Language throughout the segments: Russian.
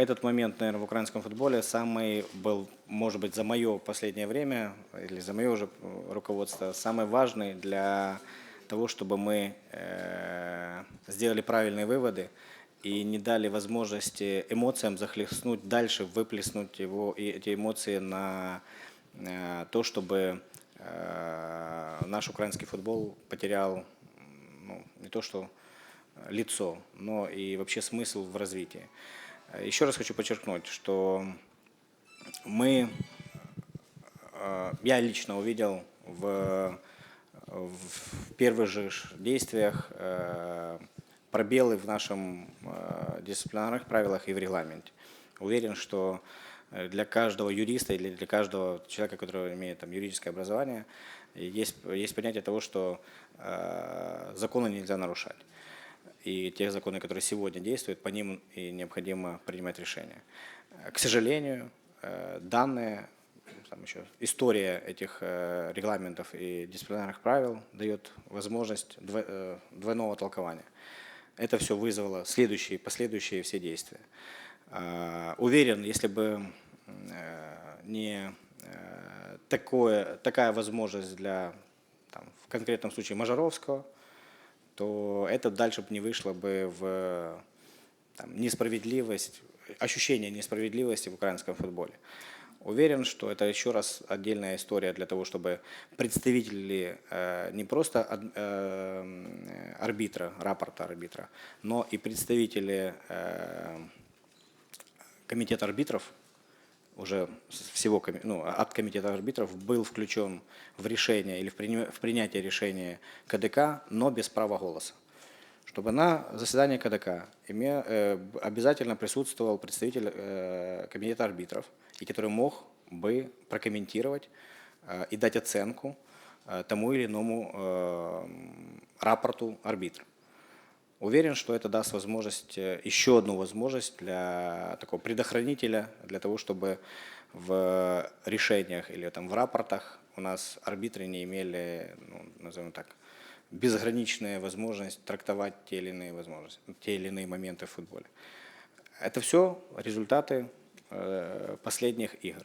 этот момент, наверное, в украинском футболе самый был, может быть, за мое последнее время, или за мое уже э, руководство, самый важный для того, чтобы мы э, сделали правильные выводы и не дали возможности эмоциям захлестнуть дальше, выплеснуть его, и эти эмоции на э, то, чтобы э, наш украинский футбол потерял ну, не то что лицо, но и вообще смысл в развитии. Еще раз хочу подчеркнуть, что мы, э, я лично увидел в, в первых же действиях э, пробелы в нашем э, дисциплинарных правилах и в регламенте. Уверен, что для каждого юриста или для каждого человека, который имеет там, юридическое образование, есть, есть понятие того, что э, законы нельзя нарушать. И те законы, которые сегодня действуют, по ним и необходимо принимать решения. К сожалению, э, данные, там еще, история этих э, регламентов и дисциплинарных правил дает возможность э, двойного толкования. Это все вызвало следующие, последующие все действия. Уверен, если бы не такое, такая возможность для, там, в конкретном случае, Мажаровского, то это дальше бы не вышло бы в там, несправедливость, ощущение несправедливости в украинском футболе. Уверен, что это еще раз отдельная история для того, чтобы представители э, не просто э, арбитра, рапорта арбитра, но и представители э, комитета арбитров уже всего ну, от комитета арбитров был включен в решение или в, принятие решения КДК, но без права голоса. Чтобы на заседании КДК э, обязательно присутствовал представитель э, комитета арбитров, и который мог бы прокомментировать э, и дать оценку тому или иному рапорту арбитра. Уверен, что это даст возможность, э, еще одну возможность для такого предохранителя, для того, чтобы в решениях или там в рапортах у нас арбитры не имели, ну, назовем так, безграничная возможность трактовать те или иные возможности, те или иные моменты в футболе. Это все результаты э, последних игр.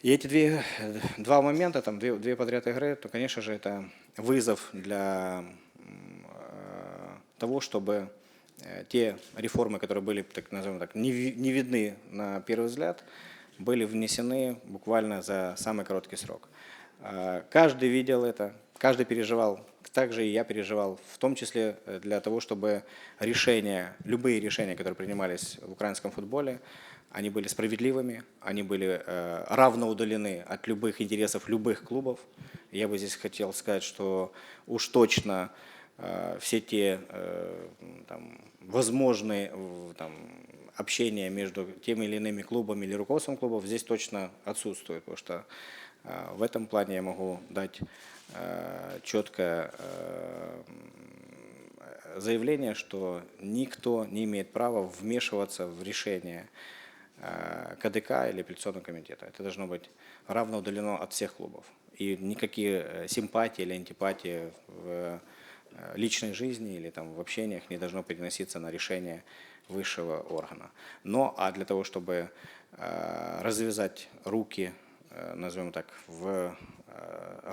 И эти две, два момента, там две, две подряд игры, то, конечно же, это вызов для того, чтобы э, те реформы, которые были, так назовем так, не, видны на первый взгляд, были внесены буквально за самый короткий срок. А, каждый видел это, каждый переживал, также и я переживал, в том числе э, для того, чтобы решения, любые решения, которые принимались в украинском футболе, они были справедливыми, они были э, равно удалены от любых интересов любых клубов. Я бы здесь хотел сказать, что уж точно Э, все те э, там, возможные там, общения между теми или иными клубами или руководством клубов здесь точно отсутствует, потому что э, в этом плане я могу дать четкое заявление, что никто не имеет права вмешиваться в решение КДК или апелляционного комитета. Это должно быть равно удалено от всех клубов. И никакие симпатии или антипатии в Э, личной жизни или там, в общениях не должно переноситься на решение высшего органа. Но а для того, чтобы э, развязать руки, э, назовем так, в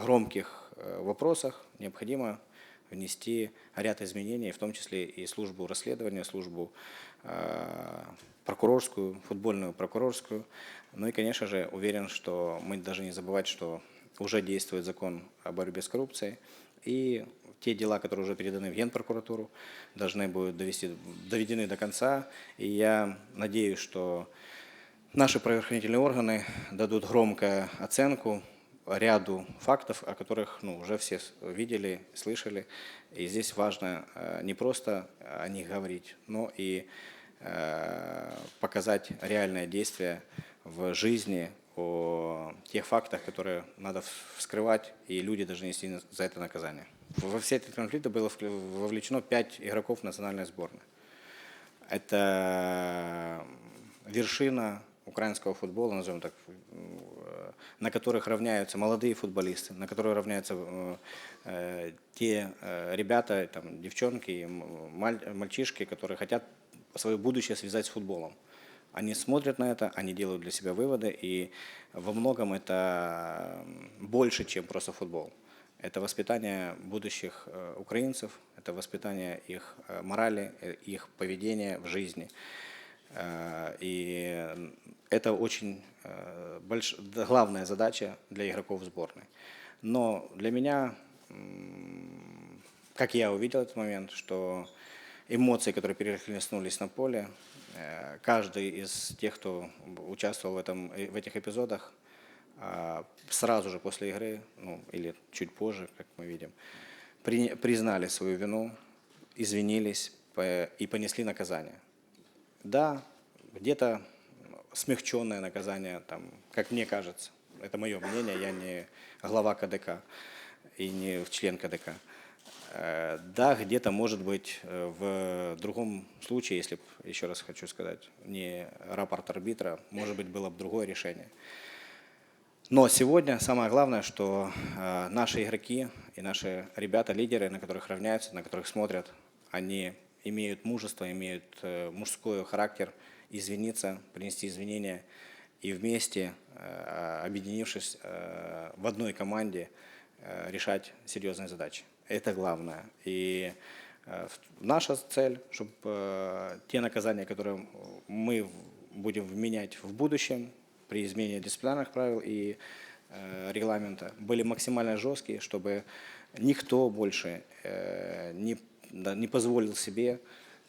громких вопросах, необходимо внести ряд изменений, в том числе и службу расследования, службу прокурорскую, футбольную прокурорскую. Ну и, конечно же, уверен, что мы должны не забывать, что уже действует закон о борьбе с коррупцией, и те дела, которые уже переданы в Генпрокуратуру, должны будут довести, доведены до конца. И я надеюсь, что наши правоохранительные органы дадут громкую оценку ряду фактов, о которых ну, уже все видели, слышали. И здесь важно э, не просто о них говорить, но и э, показать реальное действие в жизни о тех фактах, которые надо вскрывать, и люди должны нести за это наказание. Во все эти конфликты было вовлечено пять игроков национальной сборной. Это вершина украинского футбола, назовем так, на которых равняются молодые футболисты, на которых равняются э, те э, ребята, там, девчонки, мальчишки, которые хотят свое будущее связать с футболом. Они смотрят на это, они делают для себя выводы, и во многом это больше, чем просто футбол. Это воспитание будущих э, украинцев, это воспитание их э, морали, э, их поведения в жизни. И это очень больш... главная задача для игроков сборной. Но для меня, как я увидел этот момент, что эмоции, которые перехлестнулись на поле, каждый из тех, кто участвовал в, этом, в этих эпизодах, а, сразу же после игры, ну или чуть позже, как мы видим, при- признали свою вину, извинились и понесли наказание. Да, где-то смягченное наказание, там, как мне кажется, это мое мнение, я не глава КДК и не член КДК. Э, Да, где-то, может быть, в другом случае, если, еще раз хочу сказать, не рапорт арбитра, может быть, было бы другое решение. Но сегодня самое главное, что э, наши игроки и наши ребята, лидеры, на которых равняются, на которых смотрят, они имеют мужество, имеют э, мужской характер извиниться, принести извинения и вместе, э, объединившись в одной команде, решать серьезные задачи. Это главное. И наша цель, чтобы те наказания, которые мы будем вменять в будущем при измене дисциплинарных правил и э, регламента, были максимально жесткие, чтобы никто больше э, не, не позволил себе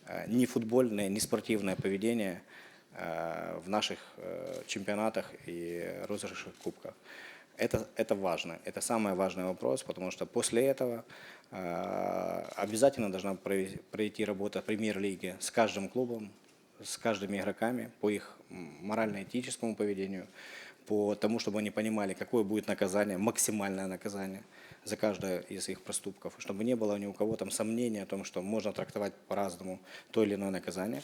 э, ни футбольное, ни спортивное поведение в наших чемпионатах и розыгрышах кубках. Это, это важно, это самый важный вопрос, потому что после этого обязательно должна пройти работа премьер-лиги с каждым клубом, с каждыми игроками по их морально-этическому поведению, по тому, чтобы они понимали, какое будет наказание, максимальное наказание за каждое из их проступков, чтобы не было ни у кого там сомнения о том, что можно трактовать по-разному то или иное наказание.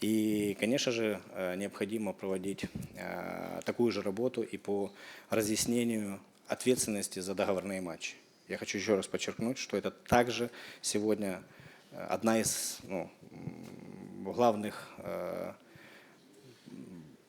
И, конечно же, э, необходимо проводить э, такую же работу и по разъяснению ответственности за договорные матчи. Я хочу еще раз подчеркнуть, что это также сегодня э, одна из ну, главных э,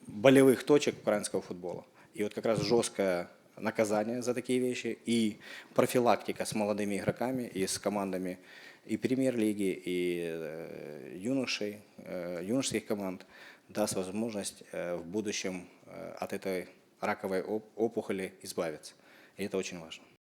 болевых точек украинского футбола. И вот как раз жесткое наказание за такие вещи и профилактика с молодыми игроками и с командами и премьер-лиги, и э, юношей, э, юношеских команд даст возможность в будущем от этой раковой оп- опухоли избавиться. И это очень важно.